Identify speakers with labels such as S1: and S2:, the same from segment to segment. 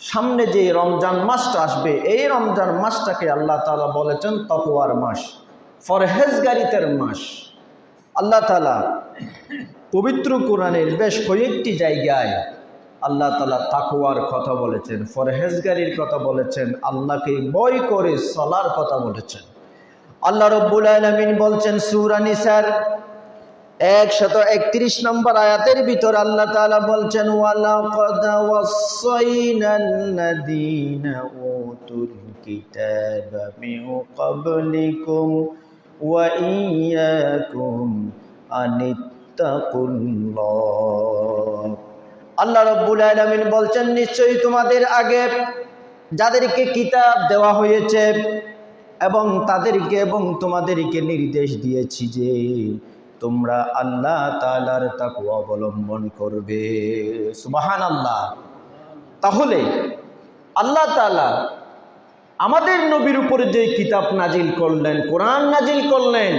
S1: সামনে যে রমজান মাসটা আসবে, এই রমজান মাসটাকে আল্লাহ তালা বলেছেন তকোয়ার মাস, ফরহেজগারিতের মাস। আল্লাহ তালা পবিত্র কোরআনের বেশ কয়েকটি জায়গায় আল্লাহ তালা তাকুয়ার কথা বলেছেন, ফরহেজগারির কথা বলেছেন, আল্লাহকে বয় করে চলার কথা বলেছেন। আল্লাহ রব্বুল আলমিন বলছেন সুরানিসার একশত একত্রিশ নম্বর আয়াতের ভিতর আল্লাহ তাআলা বলছেন আল্লাহ রব্বুল আলামিন বলছেন, নিশ্চয়ই তোমাদের আগে যাদেরকে কিতাব দেওয়া হয়েছে এবং তাদেরকে এবং তোমাদেরকে নির্দেশ দিয়েছি যে তোমরা আল্লাহ তালার তাকু অবলম্বন করবে। সুবাহান আল্লাহ তাহলে আল্লাহ তালা আমাদের নবীর উপরে যে কিতাব নাজিল করলেন, কোরআন নাজিল করলেন,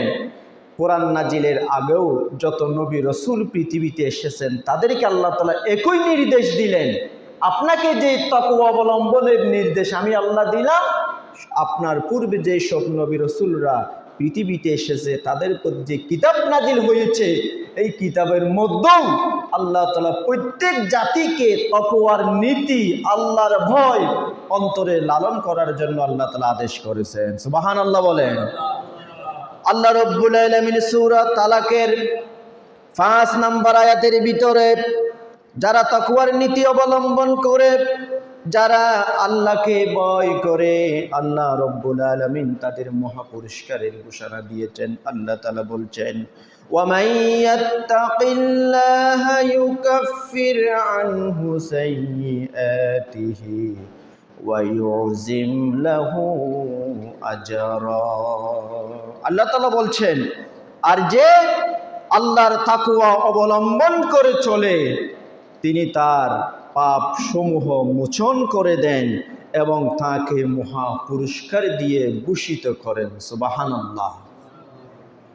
S1: কোরআন নাজিলের আগেও যত নবী রসুল পৃথিবীতে এসেছেন, তাদেরকে আল্লাহ তালা একই নির্দেশ দিলেন। আপনাকে যে তকু অবলম্বনের নির্দেশ আমি আল্লাহ দিলাম, আপনার পূর্বে যে সব নবী রসুলরা পৃথিবীতে এসেছে, তাদের প্রতি যে কিতাব নাজিল হয়েছে, এই কিতাবের মধ্যেও আল্লাহ তালা প্রত্যেক জাতিকে তকোয়ার নীতি, আল্লাহর ভয় অন্তরে লালন করার জন্য আল্লাহ তালা আদেশ করেছেন। সুবাহান আল্লাহ বলেন। আল্লাহ রব্বুল আলমিন সুরা তালাকের পাঁচ নাম্বার আয়াতের ভিতরে, যারা তকুয়ার নীতি অবলম্বন করে যারা আল্লাহকে বয় করে, আল্লাহ রব্বুল আলমিন তাদের মহাপুরস্কারের ঘোষণা দিয়েছেন। আল্লাহ তালা বলছেন আল্লাহ বলছেন, আর যে আল্লাহর তাকুয়া অবলম্বন করে চলে, তিনি তার পাপ সমূহ মোচন করে দেন এবং তাকে মহা পুরস্কার দিয়ে ভূষিত করেন। সুবাহান আল্লাহ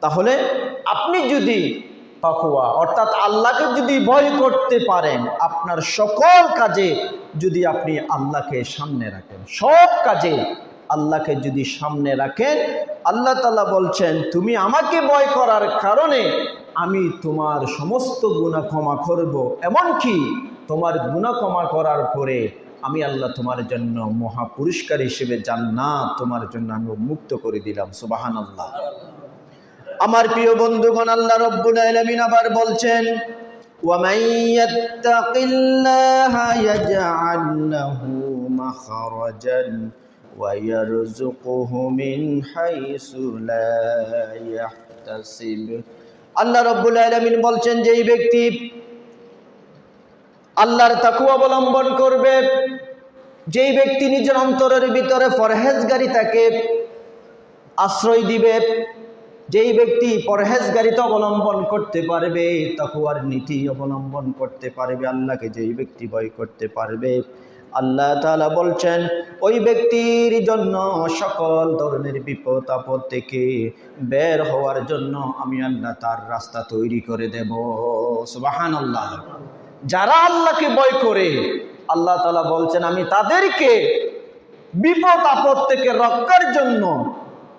S1: তাহলে আপনি যদি তাকুয়া অর্থাৎ আল্লাহকে যদি ভয় করতে পারেন, আপনার সকল কাজে যদি আপনি আল্লাহকে সামনে রাখেন, সব কাজে আল্লাহকে যদি সামনে রাখেন, আল্লাহ তালা বলছেন, তুমি আমাকে ভয় করার কারণে আমি তোমার সমস্ত গুণা ক্ষমা করব। এমনকি তোমার গুণা ক্ষমা করার পরে আমি আল্লাহ তোমার জন্য মহা পুরস্কার হিসেবে জান্নাত তোমার জন্য আমি মুক্ত করে দিলাম সুবাহান আল্লাহ আমার প্রিয় বন্ধুগণ আল্লাহ রব্বুল আলামিন আবার বলছেন ومن يتق الله يجعل له مخرجا ويرزقه من حيث لا يحتسب আল্লাহ রব্বুল আলামিন বলছেন যে এই ব্যক্তি আল্লাহর তাকু অবলম্বন করবে। যেই ব্যক্তি নিজের অন্তরের ভিতরে ফরহেজগারি তাকে আশ্রয় দিবে, যেই ব্যক্তি পরহেজগারিতা অবলম্বন করতে পারবে তাকুয়ার নীতি অবলম্বন করতে পারবে, আল্লাহকে যেই ব্যক্তি ভয় করতে পারবে, আল্লাহ তালা বলছেন, ওই ব্যক্তির জন্য সকল ধরনের বিপদ, আপদ থেকে বের হওয়ার জন্য আমি আল্লাহ তার রাস্তা তৈরি করে দেব। সুবাহান আল্লাহ যারা আল্লাহকে ভয় করে, আল্লাহ তালা বলছেন, আমি তাদেরকে বিপদ, আপদ থেকে রক্ষার জন্য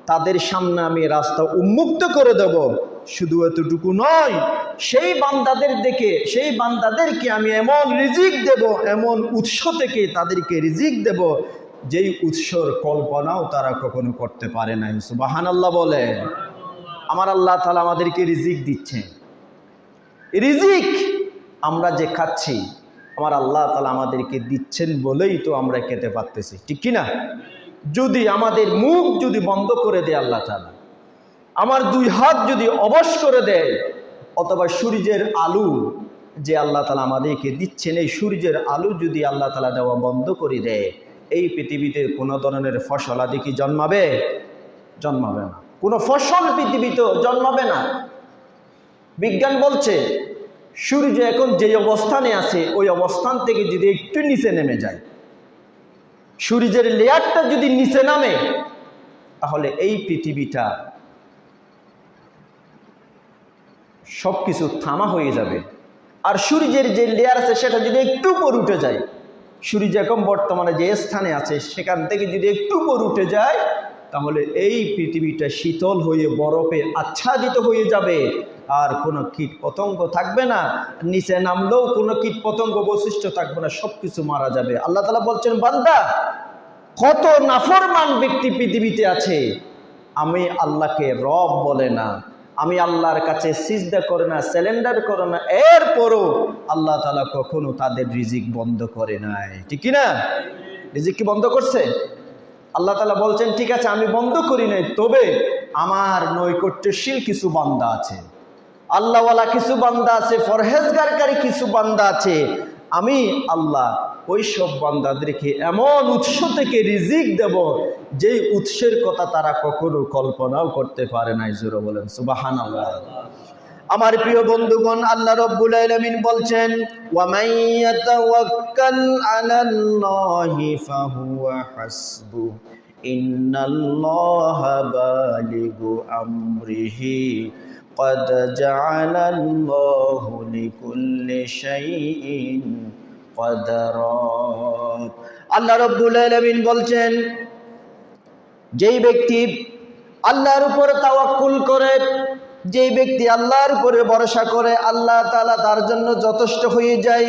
S1: তাদের সামনে আমি রাস্তা উন্মুক্ত করে দেব। শুধু এতটুকু নয়, সেই বান্দাদের দেখে, সেই বান্দাদেরকে আমি এমন রিজিক দেব, এমন উৎস থেকে তাদেরকে রিজিক দেব, যেই উৎসর কল্পনাও তারা কখনো করতে পারে নাই। সুবাহান আল্লাহ বলে। আমার আল্লাহ তালা আমাদেরকে রিজিক দিচ্ছে রিজিক আমরা যে খাচ্ছি, আমার আল্লাহ তালা আমাদেরকে দিচ্ছেন বলেই তো আমরা খেতে পারতেছি, ঠিক কিনা? যদি আমাদের মুখ যদি বন্ধ করে দেয় আল্লাহ তালা আমার দুই হাত যদি অবশ করে দেয়, অথবা সূর্যের আলু যে আল্লাহ তালা আমাদেরকে দিচ্ছেন, এই সূর্যের আলু যদি আল্লাহ তালা দেওয়া বন্ধ করে দেয়, এই পৃথিবীতে কোনো ধরনের ফসল আদি কি জন্মাবে? জন্মাবে না। কোনো ফসল পৃথিবীতে জন্মাবে না। বিজ্ঞান বলছে সূর্য এখন যে অবস্থানে আছে, ওই অবস্থান থেকে যদি একটু নিচে নেমে যায়, সূর্যের লেয়ারটা যদি নিচে নামে, তাহলে এই পৃথিবীটা সব কিছু থামা হয়ে যাবে। আর সূর্যের যে লেয়ার আছে, সেটা যদি একটু উপর উঠে যায়, সূর্য এখন বর্তমানে যে স্থানে আছে, সেখান থেকে যদি একটু উপর উঠে যায়, তাহলে এই পৃথিবীটা শীতল হয়ে, বরফে আচ্ছাদিত হয়ে যাবে। আর কোনো কীট পতঙ্গ থাকবে না। নিচে নামলেও কোনো কীট পতঙ্গ বৈশিষ্ট্য থাকবে না সব কিছু মারা যাবে। আল্লাহ তালা বলছেন, বান্দা, কত নাফরমান ব্যক্তি পৃথিবীতে আছে। আমি আল্লাহকে রব বলে না, আমি আল্লাহর কাছে সিজদা করে না স্যালেন্ডার করে না। এরপরও আল্লাহ তালা কখনো তাদের রিজিক বন্ধ করে নাই। ঠিক না রিজিক কি বন্ধ করছে? আল্লাহ তালা বলছেন, ঠিক আছে, আমি বন্ধ করি নাই, তবে আমার নৈকট্যশীল কিছু বান্দা আছে। আল্লাহওয়ালা কিছু বান্দা আছে ফরহেজগারকারী কিছু বান্দা আছে। আমি আল্লাহ, ওই সব বান্দাদেরকে এমন উৎস থেকে রিজিক দেব যেই উৎসের কথা তারা কখনো কল্পনাও করতে পারে নাই, জোরে বলেন সুবাহান আল্লাহ আমার প্রিয় বন্ধুগণ, আল্লাহ রব্বুল আলামিন বলছেন, ওয়ামাই ইয়াতাওয়াক্কাল আলাল্লাহি ফাহুয়া হাসবু, ইন্নাল্লাহা বালিগু আমরিহি। قد جعل الله لكل شيء قدرا আল্লাহ রব্বুল আলামিন বলছেন যেই ব্যক্তি আল্লাহর উপর তাওয়াক্কুল করে যেই ব্যক্তি আল্লাহর উপরে ভরসা করে আল্লাহ তাআলা তার জন্য যথেষ্ট হয়ে যায়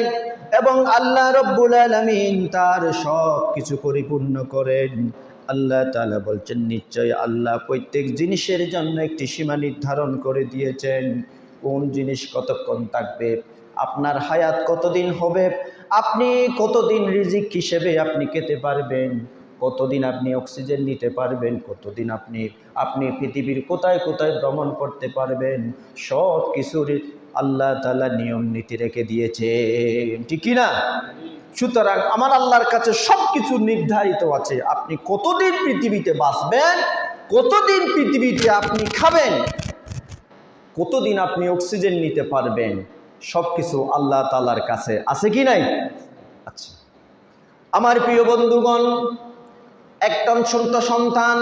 S1: এবং আল্লাহ রব্বুল আলামিন তার সব কিছু পরিপূর্ণ করেন আল্লাহ তালা বলছেন নিশ্চয় আল্লাহ প্রত্যেক জিনিসের জন্য একটি সীমা নির্ধারণ করে দিয়েছেন। কোন জিনিস কতক্ষণ থাকবে? আপনার হায়াত কতদিন হবে? আপনি কতদিন রিজিক হিসেবে আপনি খেতে পারবেন? কতদিন আপনি অক্সিজেন নিতে পারবেন? কতদিন আপনি আপনি পৃথিবীর কোথায় কোথায় ভ্রমণ করতে পারবেন? সব কিছুর আল্লাহ তালা নিয়ম নীতি রেখে দিয়েছে ঠিক না সুতরাং আমার আল্লাহর কাছে সব কিছু নির্ধারিত আছে। আপনি কতদিন পৃথিবীতে বাঁচবেন, কতদিন পৃথিবীতে আপনি খাবেন, কতদিন আপনি অক্সিজেন নিতে পারবেন সব কিছু আল্লাহ তালার কাছে আছে কি নাই? আচ্ছা আমার প্রিয় বন্ধুগণ, একজন সন্ত সন্তান,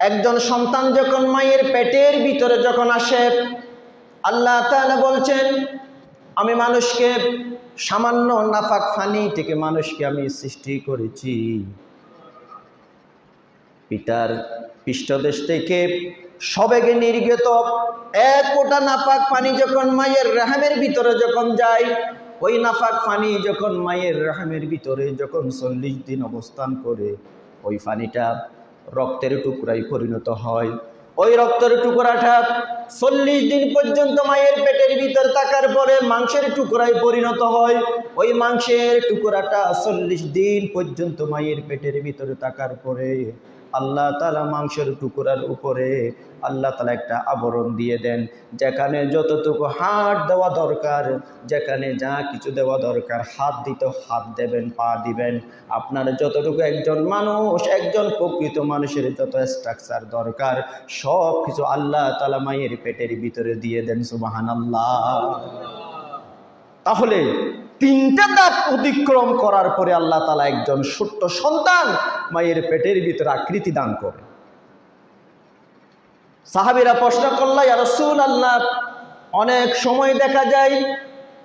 S1: একজন সন্তান যখন মায়ের পেটের ভিতরে যখন আসে আল্লাহ বলছেন, আমি মানুষকে সামান্য নাফাক ফানি থেকে মানুষকে আমি সৃষ্টি করেছি। পিতার পৃষ্ঠদেশ থেকে সবেগে নির্গত এক ফোঁটা নাপাক পানি যখন মায়ের রাহামের ভিতরে যখন যায়, ওই নাফাক পানি যখন মায়ের রাহামের ভিতরে যখন চল্লিশ দিন অবস্থান করে, ওই পানিটা রক্তের টুকরায় পরিণত হয়। ওই রক্তের টুকরাটা চল্লিশ দিন পর্যন্ত মায়ের পেটের ভিতর থাকার পরে মাংসের টুকরায় পরিণত হয়। ওই মাংসের টুকরাটা চল্লিশ দিন পর্যন্ত মায়ের পেটের ভিতরে থাকার পরে আল্লাহ তালা মাংসের টুকরার উপরে আল্লাহ তালা একটা আবরণ দিয়ে দেন, যেখানে যতটুকু হাত দেওয়া দরকার, যেখানে যা কিছু দেওয়া দরকার, হাত দিতে হাত দেবেন, পা দিবেন। আপনার যতটুকু একজন মানুষ, একজন প্রকৃত মানুষের যত স্ট্রাকচার দরকার, সব কিছু আল্লাহ তালা মায়ের পেটের ভিতরে দিয়ে দেন সুবাহান আল্লাহ তাহলে তিনটা দাপ অতিক্রম করার পরে আল্লাহ তালা একজন ছোট্ট সন্তান মায়ের পেটের ভিতরে আকৃতি দান করে। সাহাবিরা প্রশ্ন করল রসুল আল্লাহ অনেক সময় দেখা যায়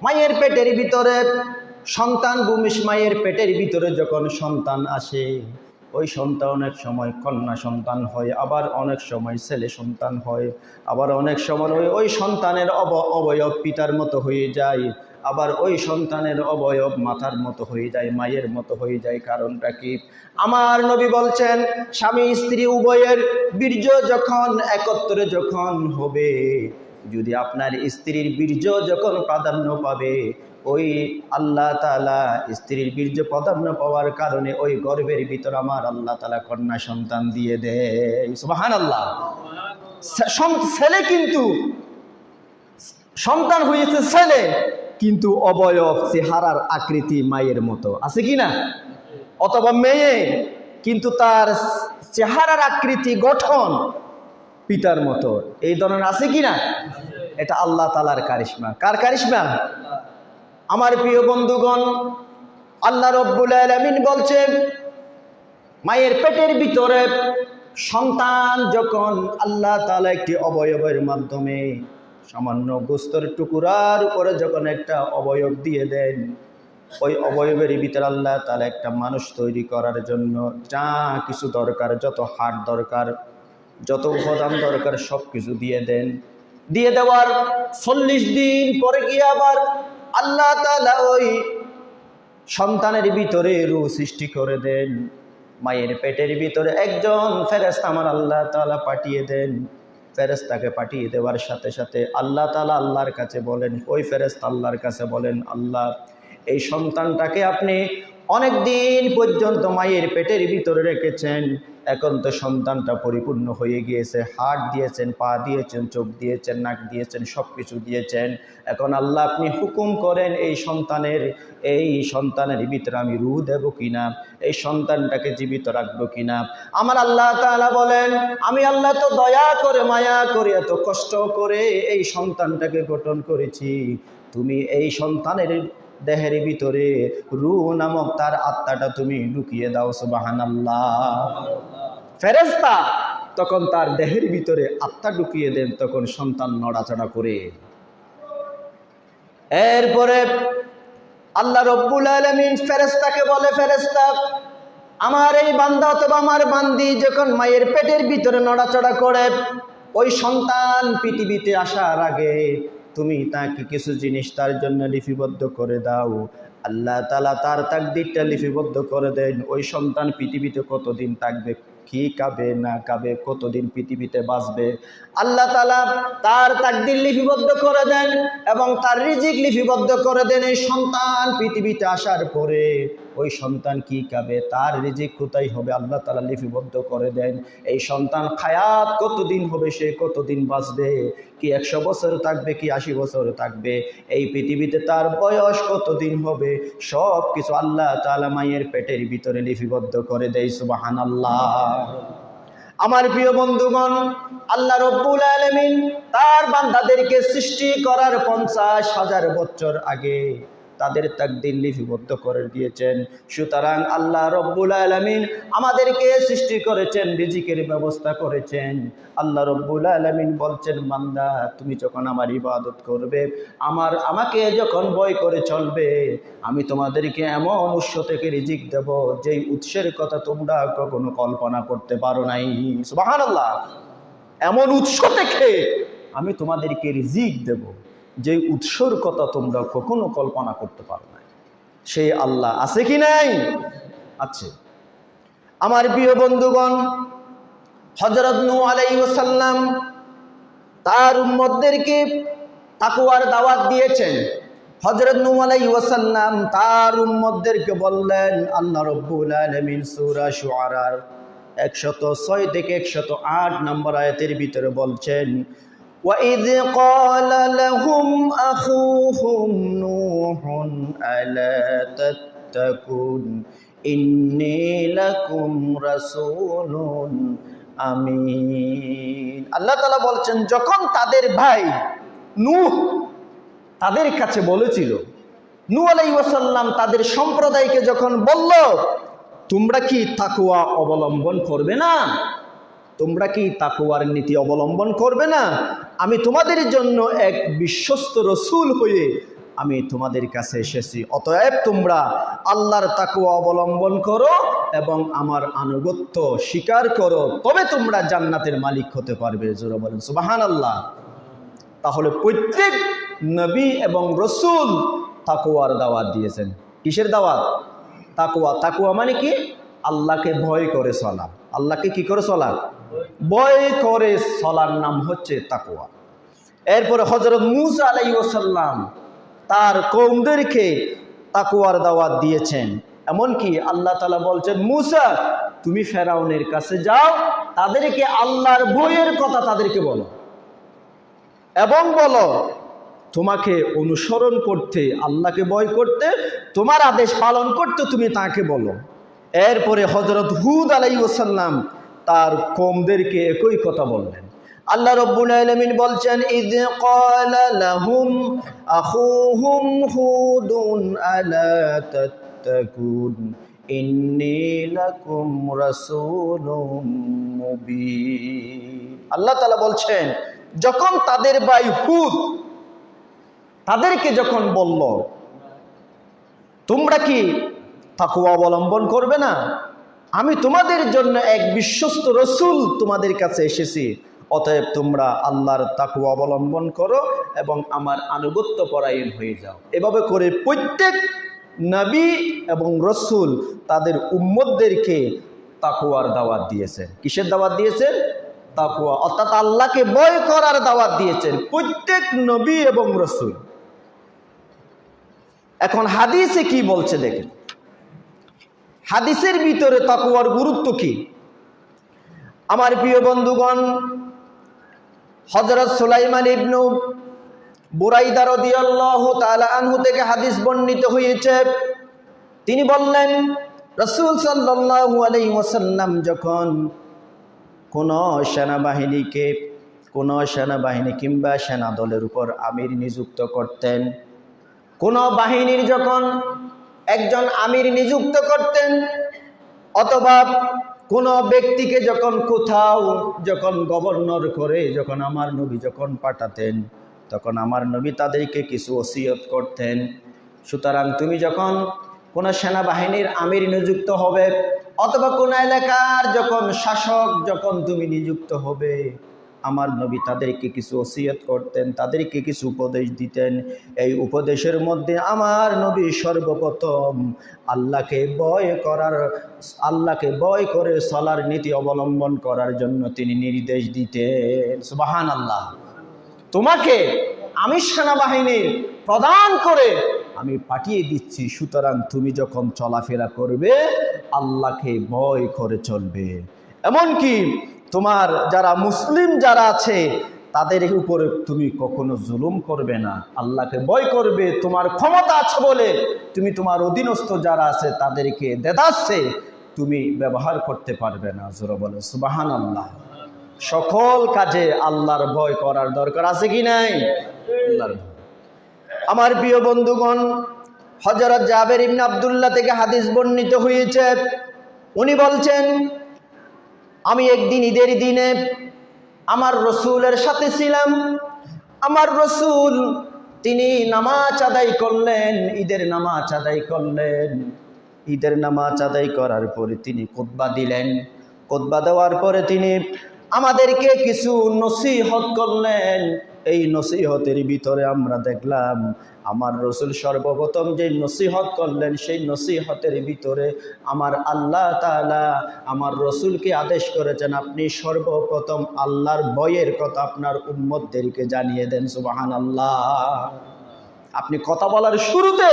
S1: মায়ের পেটের ভিতরে সন্তান ভূমিষ মায়ের পেটের ভিতরে যখন সন্তান আসে, ওই সন্তান অনেক সময় কন্যা সন্তান হয়, আবার অনেক সময় ছেলে সন্তান হয়, আবার অনেক সময় ওই ওই সন্তানের অব অবয়ব পিতার মতো হয়ে যায় আবার ওই সন্তানের অবয়ব মাথার মতো হয়ে যায়, মায়ের মতো হয়ে যায়, কারণটা কি? আমার নবী বলছেন, স্বামী স্ত্রী উভয়ের বীর্য যখন একত্রে যখন হবে, যদি আপনার স্ত্রীর বীর্য যখন প্রাধান্য পাবে, ওই আল্লাহ তালা স্ত্রীর বীর্য প্রাধান্য পাওয়ার কারণে ওই গর্ভের ভিতর আমার আল্লাহ তালা কন্যা সন্তান দিয়ে দেয় আল্লাহ ছেলে কিন্তু সন্তান হয়েছে ছেলে। কিন্তু অবয়ব চেহারার আকৃতি মায়ের মতো। আছে কি না? অথবা মেয়ে, কিন্তু তার চেহারার আকৃতি গঠন পিতার মতো। এই ধরনের আছে কি না? এটা আল্লাহ তালার কারিশমা। কার কারিশমা? আমার প্রিয় বন্ধুগণ, আল্লাহ রব্বুল আলমিন বলছে মায়ের পেটের ভিতরে সন্তান যখন আল্লাহ তালা একটি অবয়বের মাধ্যমে সামান্য গোস্তর টুকুরার উপরে যখন একটা অবয়ব দিয়ে দেন, ওই অবয়বের ভিতরে আল্লাহ তালা একটা মানুষ তৈরি করার জন্য যা কিছু দরকার, যত হাট দরকার, যত উপাদান দরকার সব কিছু দিয়ে দেন। দিয়ে দেওয়ার চল্লিশ দিন পরে গিয়ে আবার আল্লাহ তালা ওই সন্তানের ভিতরে রু সৃষ্টি করে দেন। মায়ের পেটের ভিতরে একজন ফেরেস্তা আমার আল্লাহ তালা পাঠিয়ে দেন। ফেরেস্তাকে পাঠিয়ে দেওয়ার সাথে সাথে আল্লাহ তালা আল্লাহর কাছে বলেন, ওই ফেরেস্তা আল্লাহর কাছে বলেন, আল্লাহ, এই সন্তানটাকে আপনি অনেক দিন পর্যন্ত মায়ের পেটের ভিতরে রেখেছেন। এখন তো সন্তানটা পরিপূর্ণ হয়ে গিয়েছে। হাট দিয়েছেন, পা দিয়েছেন, চোখ দিয়েছেন, নাক দিয়েছেন সব কিছু দিয়েছেন। এখন আল্লাহ আপনি হুকুম করেন, এই সন্তানের এই সন্তানের ভিতরে আমি রু দেব কিনা? এই সন্তানটাকে জীবিত রাখব কিনা? আমার আল্লাহ তাআলা বলেন, আমি আল্লাহ তো দয়া করে, মায়া করে, এত কষ্ট করে এই সন্তানটাকে গঠন করেছি। তুমি এই সন্তানের দেহের ভিতরে রু নামক তার আত্মাটা তুমি ঢুকিয়ে দাও সুবাহান ফেরেস্তা তখন তার দেহের ভিতরে আত্মা ঢুকিয়ে দেন, তখন সন্তান নড়াচড়া করে। এরপরে আল্লাহ রব্বুল আলমিন ফেরেস্তাকে বলে ফেরেস্তা আমার এই বান্দা অথবা আমার বান্দি যখন মায়ের পেটের ভিতরে নড়াচড়া করে, ওই সন্তান পৃথিবীতে আসার আগে তুমি তাকে কিছু জিনিস তার জন্য লিপিবদ্ধ করে দাও। আল্লাহ তালা তার তাকদিরটা লিপিবদ্ধ করে দেন। ওই সন্তান পৃথিবীতে কতদিন থাকবে, কি কাবে না কাবে কতদিন পৃথিবীতে বাঁচবে? আল্লাহ তালা তার তাকদির লিপিবদ্ধ করে দেন এবং তার রিজিক লিপিবদ্ধ করে দেন এই সন্তান পৃথিবীতে আসার পরে। ওই সন্তান কি কাবে তার রিজিক কোথায় হবে? আল্লাহ তালা লিপিবদ্ধ করে দেন। এই সন্তান খায়াত কতদিন হবে সে কতদিন বাঁচবে? কি একশো বছর থাকবে, কি আশি বছর থাকবে? এই পৃথিবীতে তার বয়স কতদিন হবে? সব কিছু আল্লাহ তালা মায়ের পেটের ভিতরে লিপিবদ্ধ করে দেয় সুবাহান আল্লাহ আমার প্রিয় বন্ধুগণ, আল্লাহ রব্বুল আলমিন তার বান্দাদেরকে সৃষ্টি করার পঞ্চাশ হাজার বছর আগে তাদের তাকদির লিপিবদ্ধ করে দিয়েছেন। সুতরাং আল্লাহ রব্বুল আলমিন আমাদেরকে সৃষ্টি করেছেন, রিজিকের ব্যবস্থা করেছেন। আল্লাহ রব্বুল আলমিন বলছেন মান্দা তুমি যখন আমার ইবাদত করবে, আমার, আমাকে যখন বয় করে চলবে, আমি তোমাদেরকে এমন উৎস থেকে রিজিক দেব যেই উৎসের কথা তোমরা কখনো কল্পনা করতে পারো নাই। আল্লাহ এমন উৎস থেকে আমি তোমাদেরকে রিজিক দেব। যে উৎসর কথা তোমরা কখনো কল্পনা করতে পারো না সেই আল্লাহ আছে কি নাই? আছে। আমার প্রিয় বন্ধুগণ হজরত নু আলাইসাল্লাম তার উম্মদদেরকে তাকুয়ার দাওয়াত দিয়েছেন। হজরত নু আলাইসাল্লাম তার উম্মদদেরকে বললেন, আল্লাহ রব্বুল আলমিন সুরা শুয়ারার একশত ছয় থেকে একশত আট নম্বর আয়তের ভিতরে বলছেন وإذ قال لهم أخوهم نوح ألا تتقون إني لكم رسول আমিন আল্লাহ তালা বলছেন যখন তাদের ভাই নূহ তাদের কাছে বলেছিল নূ আলাই ওয়াসাল্লাম তাদের সম্প্রদায়কে যখন বলল তোমরা কি তাকুয়া অবলম্বন করবে না তোমরা কি তাকুয়ার নীতি অবলম্বন করবে না আমি তোমাদের জন্য এক বিশ্বস্ত রসুল হয়ে আমি তোমাদের কাছে এসেছি। অতএব তোমরা আল্লাহর তাকুয়া অবলম্বন করো এবং আমার আনুগত্য স্বীকার করো। তবে তোমরা জান্নাতের মালিক হতে পারবে। জোরা বলেন সুবাহান আল্লাহ তাহলে প্রত্যেক নবী এবং রসুল তাকুয়ার দাওয়াত দিয়েছেন। কিসের দাওয়াত? তাকুয়া তাকুয়া মানে কি? আল্লাহকে ভয় করে চলা। আল্লাহকে কি করে চলা? ভয় করে চলার নাম হচ্ছে তাকুয়া এরপরে হজরত মুসা আলাই ওসাল্লাম তার কৌমদেরকে তাকুয়ার দাওয়াত দিয়েছেন। এমনকি আল্লাহ তালা বলছেন, মুসা, তুমি ফেরাউনের কাছে যাও, তাদেরকে আল্লাহর বইয়ের কথা তাদেরকে বলো এবং বলো, তোমাকে অনুসরণ করতে, আল্লাহকে ভয় করতে, তোমার আদেশ পালন করতে তুমি তাকে বলো। এরপরে হজরত হুদ আলাই ওসাল্লাম তার কমদেরকে একই কথা বললেন। আল্লাহ রব্বুল আলামিন বলছেন হুদুন আলা আল্লাহ বলছেন, যখন তাদের ভাই হুদ তাদেরকে যখন বলল, তোমরা কি তাকুয়া অবলম্বন করবে না? আমি তোমাদের জন্য এক বিশ্বস্ত রসুল তোমাদের কাছে এসেছি। অতএব তোমরা আল্লাহর তাকুয়া অবলম্বন করো এবং আমার আনুগত্য পরায়ণ হয়ে যাও। এভাবে করে প্রত্যেক নবী এবং রসুল তাদের উম্মদদেরকে তাকুয়ার দাওয়াত দিয়েছেন। কিসের দাওয়াত দিয়েছেন? তাকুয়া অর্থাৎ আল্লাহকে ভয় করার দাওয়াত দিয়েছেন প্রত্যেক নবী এবং রসুল। এখন হাদিসে কি বলছে দেখেন। হাদিসের ভিতরে তাকুয়ার গুরুত্ব কি? আমার প্রিয় বন্ধুগণ হজরত সুলাইমান ইবনু বুরাইদা রাদিয়াল্লাহু তাআলা আনহু থেকে হাদিস বর্ণিত হয়েছে। তিনি বললেন, রাসূল সাল্লাল্লাহু আলাইহি ওয়াসাল্লাম যখন কোন সেনাবাহিনীকে, কোন সেনাবাহিনী কিংবা সেনা দলের উপর আমির নিযুক্ত করতেন, কোন বাহিনীর যখন একজন আমির নিযুক্ত করতেন, অথবা কোনো ব্যক্তিকে যখন কোথাও যখন গভর্নর করে, যখন আমার নবী যখন পাঠাতেন, তখন আমার নবী তাদেরকে কিছু ওসিয়ত করতেন। সুতরাং তুমি যখন কোনো সেনাবাহিনীর আমির নিযুক্ত হবে, অথবা কোন এলাকার যখন শাসক যখন তুমি নিযুক্ত হবে আমার নবী তাদেরকে কিছু ওসিয়ত করতেন, তাদেরকে কিছু উপদেশ দিতেন। এই উপদেশের মধ্যে আমার নবী সর্বপ্রথম আল্লাহকে বয় করার, আল্লাহকে বয় করে চলার নীতি অবলম্বন করার জন্য তিনি নির্দেশ দিতেন। সুবাহান আল্লাহ তোমাকে আমি সেনাবাহিনীর প্রদান করে আমি পাঠিয়ে দিচ্ছি, সুতরাং তুমি যখন চলাফেরা করবে, আল্লাহকে ভয় করে চলবে। এমনকি তোমার যারা মুসলিম যারা আছে, তাদের উপরে তুমি কখনো জুলুম করবে না। আল্লাহকে ভয় করবে, তোমার ক্ষমতা আছে বলে তুমি তোমার অধীনস্থ যারা আছে, তাদেরকে দেদাচ্ছে তুমি ব্যবহার করতে পারবে না। জোরা বলে সুবাহান আল্লাহ সকল কাজে আল্লাহর ভয় করার দরকার আছে কি নাই? আমার প্রিয় বন্ধুগণ হজরত জাবের ইবনে আবদুল্লাহ থেকে হাদিস বর্ণিত হয়েছে। উনি বলছেন আমি একদিন ঈদের দিনে আমার রসুলের সাথে ছিলাম। আমার রসুল, তিনি নামাজ আদায় করলেন, ঈদের নামাজ আদায় করলেন। ঈদের নামাজ আদায় করার পরে তিনি কোতবা দিলেন। কোদ্বা দেওয়ার পরে তিনি আমাদেরকে কিছু নসিহত করলেন। এই নসিহতের ভিতরে আমরা দেখলাম, আমার রসুল সর্বপ্রথম যে নসিহত করলেন, সেই নসিহতের ভিতরে আমার আল্লাহ তাআলা আমার রসুলকে আদেশ করেছেন, আপনি সর্বপ্রথম আল্লাহর বয়ের কথা আপনার উম্মতদেরকে জানিয়ে দেন সুবাহান আল্লাহ আপনি কথা বলার শুরুতে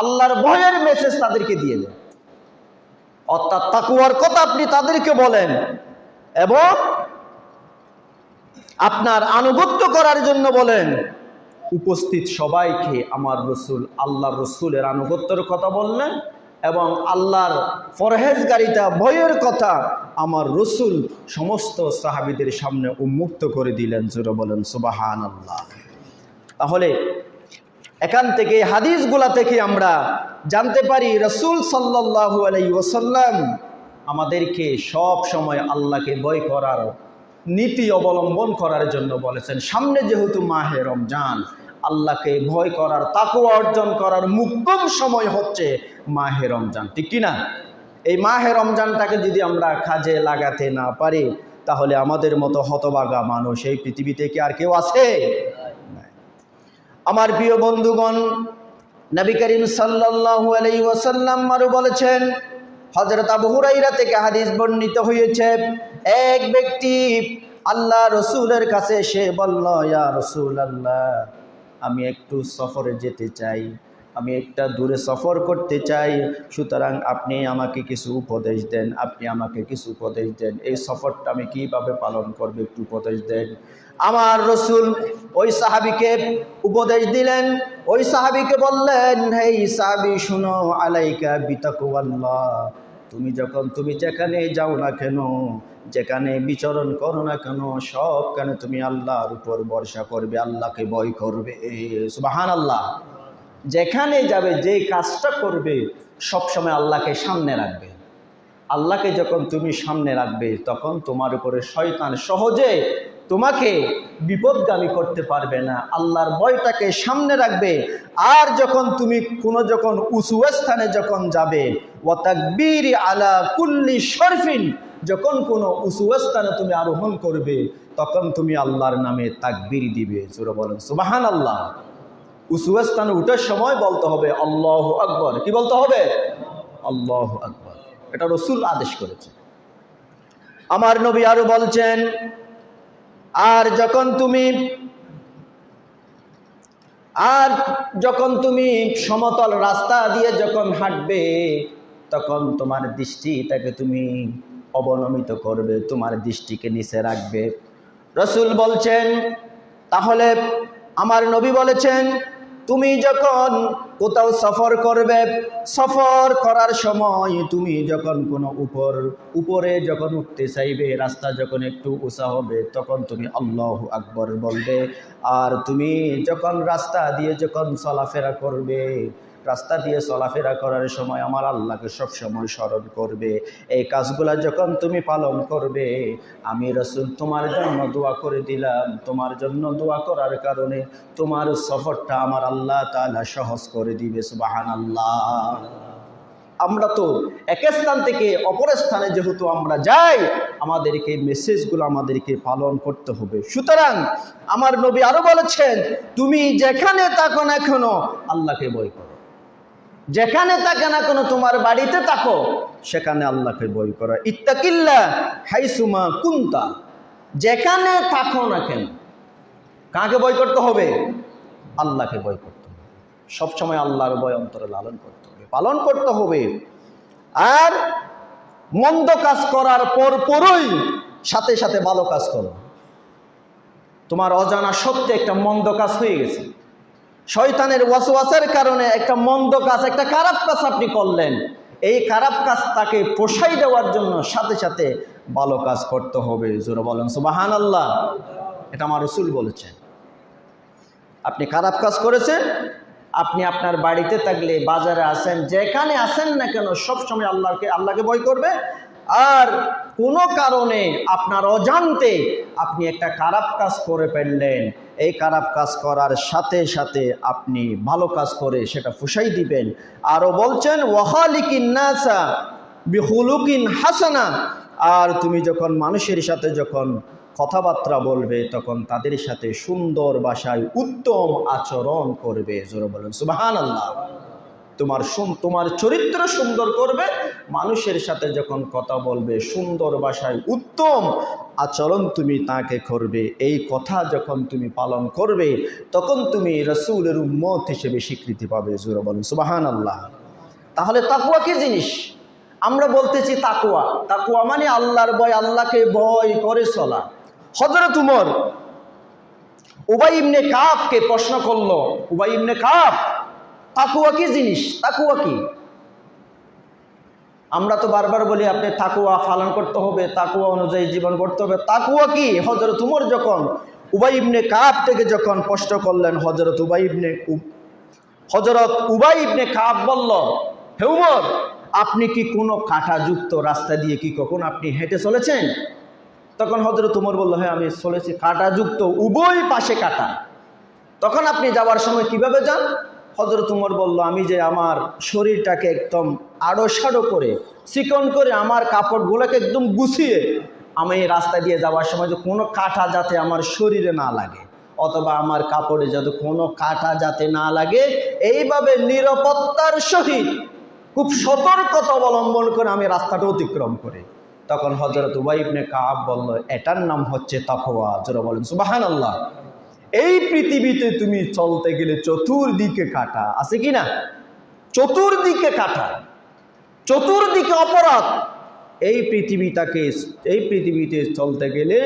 S1: আল্লাহর ভয়ের মেসেজ তাদেরকে দিয়ে দেন। অর্থাৎ তাকুয়ার কথা আপনি তাদেরকে বলেন, এবং আপনার আনুগত্য করার জন্য বলেন, উপস্থিত সবাইকে আমার রসুল, আল্লাহর রসুলের আনুগত্যের কথা বললেন এবং আল্লাহর ফরহেজগারিতা ভয়ের কথা আমার রসুল সমস্ত সাহাবিদের সামনে উন্মুক্ত করে দিলেন। জোরে বলেন সুবাহান আল্লাহ তাহলে এখান থেকে হাদিসগুলা থেকে আমরা জানতে পারি, রসুল সাল্লাহ আলাই ওসাল্লাম আমাদেরকে সব সময় আল্লাহকে ভয় করার নীতি অবলম্বন করার জন্য বলেছেন, সামনে যেহেতু মাহে রমজান, আল্লাহকে ভয় করার তাকুয়া অর্জন করার মুক্তম সময় হচ্ছে মাহে রমজান, ঠিক কিনা? এই মাহে রমজানটাকে যদি আমরা কাজে লাগাতে না পারি, তাহলে আমাদের মতো হতবাগা মানুষ এই পৃথিবীতে কি আর কেউ আছে? আমার প্রিয় বন্ধুগণ, নবী করিম সাল্লাল্লাহু আলাইহি ওয়াসাল্লাম বলেছেন, হযরত আবু হুরাইরা থেকে হাদিস বর্ণিত হয়েছে এক ব্যক্তি আল্লাহ রসুলের কাছে সে বলল, ইয়া রসুল রাসূলুল্লাহ, আমি একটু সফরে যেতে চাই, আমি একটা দূরে সফর করতে চাই, সুতরাং আপনি আমাকে কিছু উপদেশ দেন, আপনি আমাকে কিছু উপদেশ দেন, এই সফরটা আমি কীভাবে পালন করব একটু উপদেশ দেন। আমার রসুল ওই সাহাবিকে উপদেশ দিলেন, ওই সাহাবিকে বললেন, হেই সাহাবি, শুনো, আলাইকা বিতাকুয়াল্লাহ তুমি যখন তুমি যেখানে যাও না কেন, যেখানে বিচরণ করো না কেন সবখানে তুমি আল্লাহর উপর ভরসা করবে, আল্লাহকে ভয় করবে? সুবাহান আল্লাহ যেখানে যাবে, যে কাজটা করবে সবসময় আল্লাহকে সামনে রাখবে। আল্লাহকে যখন তুমি সামনে রাখবে, তখন তোমার উপরে শয়তান সহজে তোমাকে বিপদগামী করতে পারবে না। আল্লাহর ভয়টাকে সামনে রাখবে। আর যখন তুমি কোনো যখন উঁচু স্থানে যখন যাবে, ওয়াতাকবীর আলা কুল্লি শরফিন, যখন কোনো উঁচু স্থানে তুমি আরোহণ করবে, তখন তুমি আল্লাহর নামে তাকবীর দিবে। জোরে বলেন সুবাহান আল্লাহ উঁচু স্থানে উঠার সময় বলতে হবে, আল্লাহ আকবর। কি বলতে হবে? আল্লাহ আকবর। এটা রসুল আদেশ করেছে। আমার নবী আরও বলছেন আর যখন তুমি, আর যখন তুমি সমতল রাস্তা দিয়ে যখন হাঁটবে, তখন তোমার দৃষ্টিটাকে তুমি অবনমিত করবে, তোমার দৃষ্টিকে নিচে রাখবে। রসুল বলছেন, তাহলে আমার নবী বলেছেন, তুমি যখন কোথাও সফর করবে, সফর করার সময় তুমি যখন কোনো উপর, উপরে যখন উঠতে চাইবে, রাস্তা যখন একটু উঁচা হবে, তখন তুমি আল্লাহ আকবর বলবে। আর তুমি যখন রাস্তা দিয়ে যখন চলাফেরা করবে রাস্তা দিয়ে চলাফেরা করার সময় আমার আল্লাহকে সব সময় স্মরণ করবে। এই কাজগুলা যখন তুমি পালন করবে, আমি রসুল তোমার জন্য দোয়া করে দিলাম। তোমার জন্য দোয়া করার কারণে তোমার সফরটা আমার আল্লাহ তাআলা সহজ করে দিবে সুবাহান আল্লাহ আমরা তো এক স্থান থেকে অপর স্থানে যেহেতু আমরা যাই, আমাদেরকে মেসেজগুলো আমাদেরকে পালন করতে হবে। সুতরাং আমার নবী আরও বলেছেন, তুমি যেখানে থাকো না কেন, আল্লাহকে বই যেখানে থাকে না কোনো তোমার বাড়িতে থাকো, সেখানে আল্লাহকে বই করা। ইত্তাকিল্লা হাইসুমা কুন্তা। যেখানে থাকো না কেন, কাকে বই করতে হবে? আল্লাহকে বই করতে হবে। সবসময় আল্লাহর বই অন্তরে লালন করতে হবে, পালন করতে হবে। আর মন্দ কাজ করার পর পরই সাথে সাথে ভালো কাজ করো। তোমার অজানা সত্যি একটা মন্দ কাজ হয়ে গেছে। শয়তানের ওয়াসওয়াসের কারণে একটা মন্দ কাজ, একটা খারাপ কাজ আপনি করলেন। এই খারাপ কাজ তাকে পোষাই দেওয়ার জন্য সাথে সাথে ভালো কাজ করতে হবে। জোরে বলেন সুবাহান আল্লাহ এটা আমার রসুল বলেছেন। আপনি খারাপ কাজ করেছেন, আপনি আপনার বাড়িতে থাকলে, বাজারে আসেন যেখানে আসেন না কেন, সবসময় আল্লাহকে আল্লাহকে ভয় করবে। আর কোনো কারণে আপনার অজান্তে আপনি একটা খারাপ কাজ করে ফেললেন। এই খারাপ কাজ করার সাথে সাথে আপনি ভালো কাজ করে সেটা ফুসাই দিবেন। আরও বলছেন ওয়াহালিকিন নাসা বিহুলুকিন হাসানা। আর তুমি যখন মানুষের সাথে যখন কথাবার্তা বলবে, তখন তাদের সাথে সুন্দর ভাষায় উত্তম আচরণ করবে। জোরে বলেন সুবাহান আল্লাহ তোমার তোমার চরিত্র সুন্দর করবে, মানুষের সাথে যখন কথা বলবে, সুন্দর ভাষায় উত্তম আচরণ তুমি তাকে করবে। এই কথা যখন তুমি পালন করবে, তখন তুমি রসুলের উম্মত হিসেবে স্বীকৃতি পাবে। জোরে বলেন সুবাহান আল্লাহ তাহলে তাকুয়া কি জিনিস? আমরা বলতেছি তাকুয়া তাকুয়া মানে আল্লাহর ভয়, আল্লাহকে ভয় করে চলা। হজরত উমর, উবাই ইবনে কাপকে প্রশ্ন করল, উবাই ইবনে কাপ তাকুয়া কি জিনিস? তাকুয়া কি? আমরা তো বারবার বলি, আপনি তাকুয়া পালন করতে হবে, তাকুয়া অনুযায়ী জীবন করতে হবে। তাকুয়া কি? হজরত উমর যখন উবাই ইবনে কাপ থেকে যখন প্রশ্ন করলেন হজরত উবাই ইবনে হজরত উবাই ইবনে কাপ বলল, হে উমর, আপনি কি কোনো কাঁটাযুক্ত রাস্তা দিয়ে কি কখন আপনি হেঁটে চলেছেন? তখন হজরত উমর বলল হ্যাঁ আমি চলেছি কাঁটাযুক্ত উভয় পাশে কাটা। তখন আপনি যাওয়ার সময় কীভাবে যান? হজরত উমর বলল, আমি যে আমার শরীরটাকে একদম আড়ো সাড়ো করে, চিকন করে আমার কাপড়গুলোকে একদম গুছিয়ে আমি রাস্তা দিয়ে যাওয়ার সময় যে কোনো কাঁটা যাতে আমার শরীরে না লাগে, অথবা আমার কাপড়ে যাতে কোনো কাঁটা যাতে না লাগে, এইভাবে নিরাপত্তার সহিত খুব সতর্কতা অবলম্বন করে আমি রাস্তাটা অতিক্রম করি। তখন হজরত উবাইবনে কাব বলল, এটার নাম হচ্ছে তাকওয়া। জোরা বলেন সুবাহান আল্লাহ এই পৃথিবীতে তুমি চলতে গেলে চতুর্দিকে কাটা, আছে কি না? চতুর্দিকে কাটা, চতুর্দিকে অপরাধ। এই পৃথিবীটাকে, এই পৃথিবীতে চলতে গেলে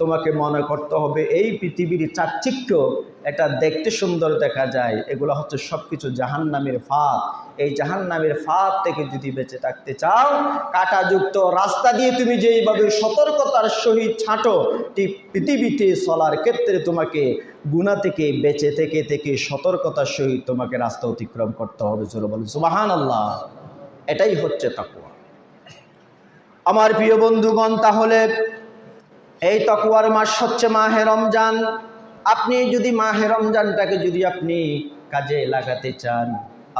S1: তোমাকে মনে করতে হবে এই পৃথিবীর চাকচিক্য এটা দেখতে সুন্দর দেখা যায়, এগুলো হচ্ছে সব কিছু জাহান নামের ফাঁদ। এই জাহান নামের ফাঁদ থেকে যদি বেঁচে থাকতে চাও, কাটাযুক্ত রাস্তা দিয়ে তুমি যেইভাবে সতর্কতার সহিত ছাঁটো পৃথিবীতে চলার ক্ষেত্রে তোমাকে গুণা থেকে, বেঁচে থেকে থেকে সতর্কতার সহিত তোমাকে রাস্তা অতিক্রম করতে হবে। চলো বলে সুবাহান আল্লাহ এটাই হচ্ছে তাকুয়া আমার প্রিয় বন্ধুগণ, তাহলে এই তকুয়ার মাস হচ্ছে মাহে রমজান। আপনি যদি মাহে রমজানটাকে যদি আপনি কাজে লাগাতে চান,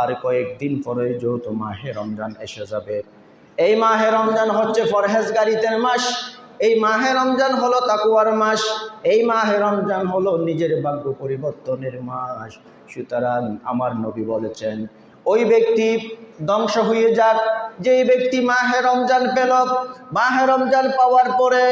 S1: আর কয়েকদিন পরে যেহেতু মাহে রমজান এসে যাবে, এই মাহে রমজান হচ্ছে ফরহেজগারিতের মাস। এই মাহে রমজান হলো তাকুয়ার মাস। এই মাহে রমজান হলো নিজের ভাগ্য পরিবর্তনের মাস। সুতরাং আমার নবী বলেছেন, ওই ব্যক্তি ধ্বংস হয়ে যাক। যেই ব্যক্তি মাহে রমজান পেল, মাহে রমজান পাওয়ার পরে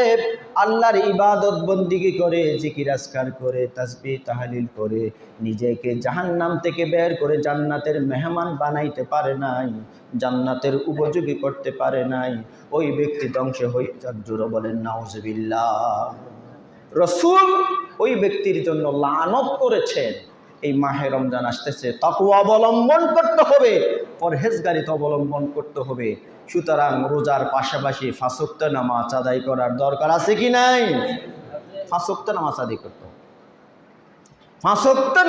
S1: আল্লাহর ইবাদত বন্দিগি করে, জিকির আসকার করে তাসবি তাহালিল করে নিজেকে জাহান্নাম থেকে বের করে জান্নাতের মেহমান বানাইতে পারে নাই, জান্নাতের উপযোগী করতে পারে নাই। ওই ব্যক্তি ধ্বংস হয়ে যাক। জোরে বলেন, নাউজবিল্লাহ। রসুল ওই ব্যক্তির জন্য লানত করেছেন। এই মাহে রমজান আসতেছে তাকু অবলম্বন করতে হবে, পরহেজগারিত অবলম্বন করতে হবে। সুতরাং রোজার পাশাপাশি ফাঁসক্ত নামাজ আদায় করার দরকার আছে কি নাই? ফাঁসক্ত নামাজ আদায় করতে হবে।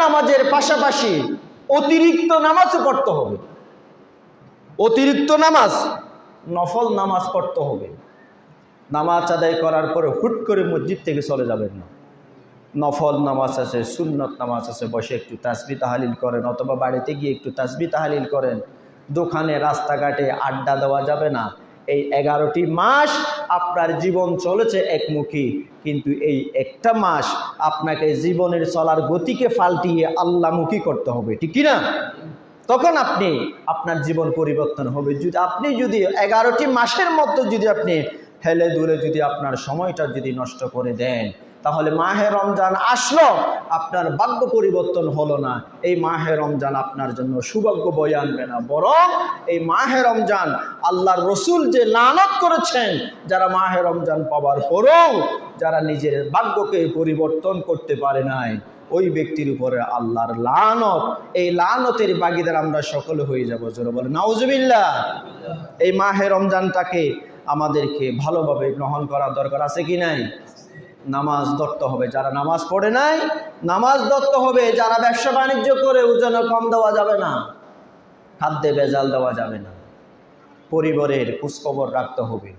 S1: নামাজের পাশাপাশি অতিরিক্ত নামাজও পড়তে হবে। অতিরিক্ত নামাজ, নফল নামাজ পড়তে হবে। নামাজ আদায় করার পরে হুট করে মসজিদ থেকে চলে যাবেন না। নফল নামাজ আছে, সুন্নত নামাজ আছে, বসে একটু তাসবি তাহালিল করেন, অথবা বাড়িতে গিয়ে একটু তাসবি তাহালিল করেন। দোকানে, রাস্তাঘাটে আড্ডা দেওয়া যাবে না। এই এগারোটি মাস আপনার জীবন চলেছে একমুখী, কিন্তু এই একটা মাস আপনাকে জীবনের চলার গতিকে ফাল্টিয়ে আল্লামুখী করতে হবে, ঠিক না? তখন আপনি আপনার জীবন পরিবর্তন হবে। যদি আপনি যদি এগারোটি মাসের মতো যদি আপনি হেলে দুলে যদি আপনার সময়টা যদি নষ্ট করে দেন, তাহলে মাহে রমজান আসলো, আপনার ভাগ্য পরিবর্তন হলো না। এই মাহে রমজান আপনার জন্য সৌভাগ্য বয়ে আনবে না। বরং এই মাহে রমজান আল্লাহর রসুল যে লানত করেছেন, যারা মাহে রমজান পাওয়ার পরেও যারা নিজের ভাগ্যকে পরিবর্তন করতে পারে নাই, ওই ব্যক্তির উপরে আল্লাহর লানত, এই লানতের বাগিদার আমরা সকলে হয়ে যাব। জোরে বলে নাউজুবিল্লাহ। এই মাহে রমজানটাকে আমাদেরকে ভালোভাবে গ্রহণ করার দরকার আছে কি নাই? নামাজ ধরতে হবে। যারা নামাজ পড়ে নাই নামাজ ধরতে হবে। যারা ব্যবসা বাণিজ্য করে ওজনে কম দেওয়া যাবে না। খাদ্যে বেজাল দেওয়া যাবে না। পরিবারের খোঁজখবর রাখতে হবে।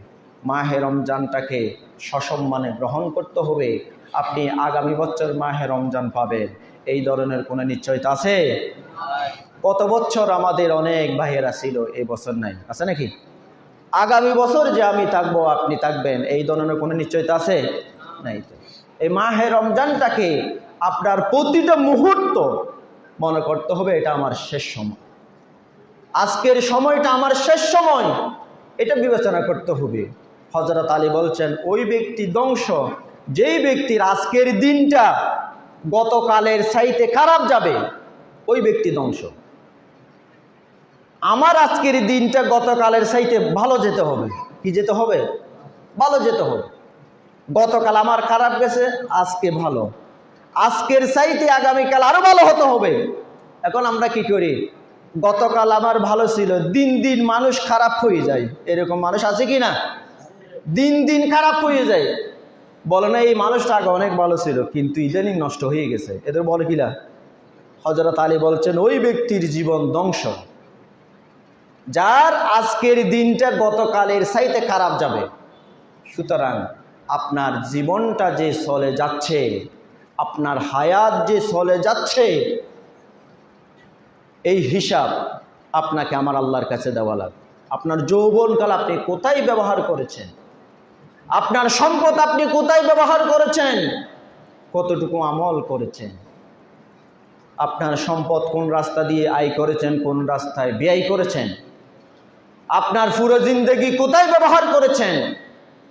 S1: মাহে রমজানটাকে সসম্মানে গ্রহণ করতে হবে। আপনি আগামী বছর মাহে রমজান পাবেন। এই ধরনের কোনো নিশ্চয়তা আছে? কত বছর আমাদের অনেক ভাইয়েরা ছিল এই বছর নাই। আছে নাকি? আগামী বছর যে আমি থাকব, আপনি থাকবেন। এই ধরনের কোনো নিশ্চয়তা আছে? নাই তো। এই মাহে রমজানটাকে আপনার প্রতিটা মুহূর্ত মনে করতে হবে, এটা আমার শেষ সময়। আজকের সময়টা আমার শেষ সময়, এটা বিবেচনা করতে হবে। হজরত আলী বলছেন, ওই ব্যক্তি ধ্বংস, যেই ব্যক্তির আজকের দিনটা গতকালের সাইতে খারাপ যাবে, ওই ব্যক্তি ধ্বংস। আমার আজকের দিনটা গতকালের সাইতে ভালো যেতে হবে। কি যেতে হবে? ভালো যেতে হবে। গতকাল আমার খারাপ গেছে, আজকে ভালো। আজকের চাইতে আগামীকাল আরও ভালো হতে হবে। এখন আমরা কি করি? গতকাল আমার ভালো ছিল, দিন দিন মানুষ খারাপ হয়ে যায়। এরকম মানুষ আছে কি না? দিন দিন খারাপ হয়ে যায়। বলে না, এই মানুষটা আগে অনেক ভালো ছিল, কিন্তু ইদানিং নষ্ট হয়ে গেছে। এদের বলে কিনা হজরত আলী বলছেন, ওই ব্যক্তির জীবন ধ্বংস। যার আজকের দিনটা গতকালের সাইতে খারাপ যাবে। সুতরাং আপনার জীবনটা যে চলে যাচ্ছে, আপনার হায়াত যে চলে যাচ্ছে, এই হিসাব আপনাকে আমার আল্লাহর কাছে দেওয়া লাগবে। আপনার যৌবনকাল আপনি কোথায় ব্যবহার করেছেন? আপনার সম্পদ আপনি কোথায় ব্যবহার করেছেন? কতটুকু আমল করেছেন? আপনার সম্পদ কোন রাস্তা দিয়ে আয় করেছেন, কোন রাস্তায় ব্যয় করেছেন? আপনার পুরো জিন্দগি কোথায় ব্যবহার করেছেন?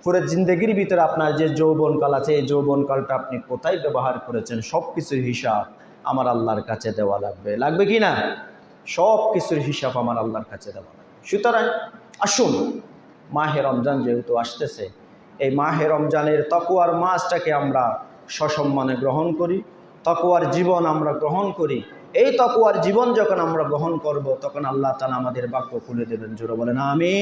S1: পুরো জিন্দগির ভিতরে আপনার যে যৌবনকাল আছে, এই যৌবনকালটা আপনি কোথায় ব্যবহার করেছেন? সব কিছুর হিসাব আমার আল্লাহর কাছে দেওয়া লাগবে। লাগবে কি না? সব কিছুর হিসাব আমার আল্লাহর কাছে দেওয়া লাগবে। সুতরাং আসুন, মাহে রমজান যেহেতু আসতেছে, এই মাহে রমজানের তকুয়ার মাসটাকে আমরা সসম্মানে গ্রহণ করি তকুয়ার জীবন আমরা গ্রহণ করি এই তকুয়ার জীবন যখন আমরা গ্রহণ করব, তখন আল্লাহ তালা আমাদের বাক্য খুলে দেবেন। জোরে বলেন আমি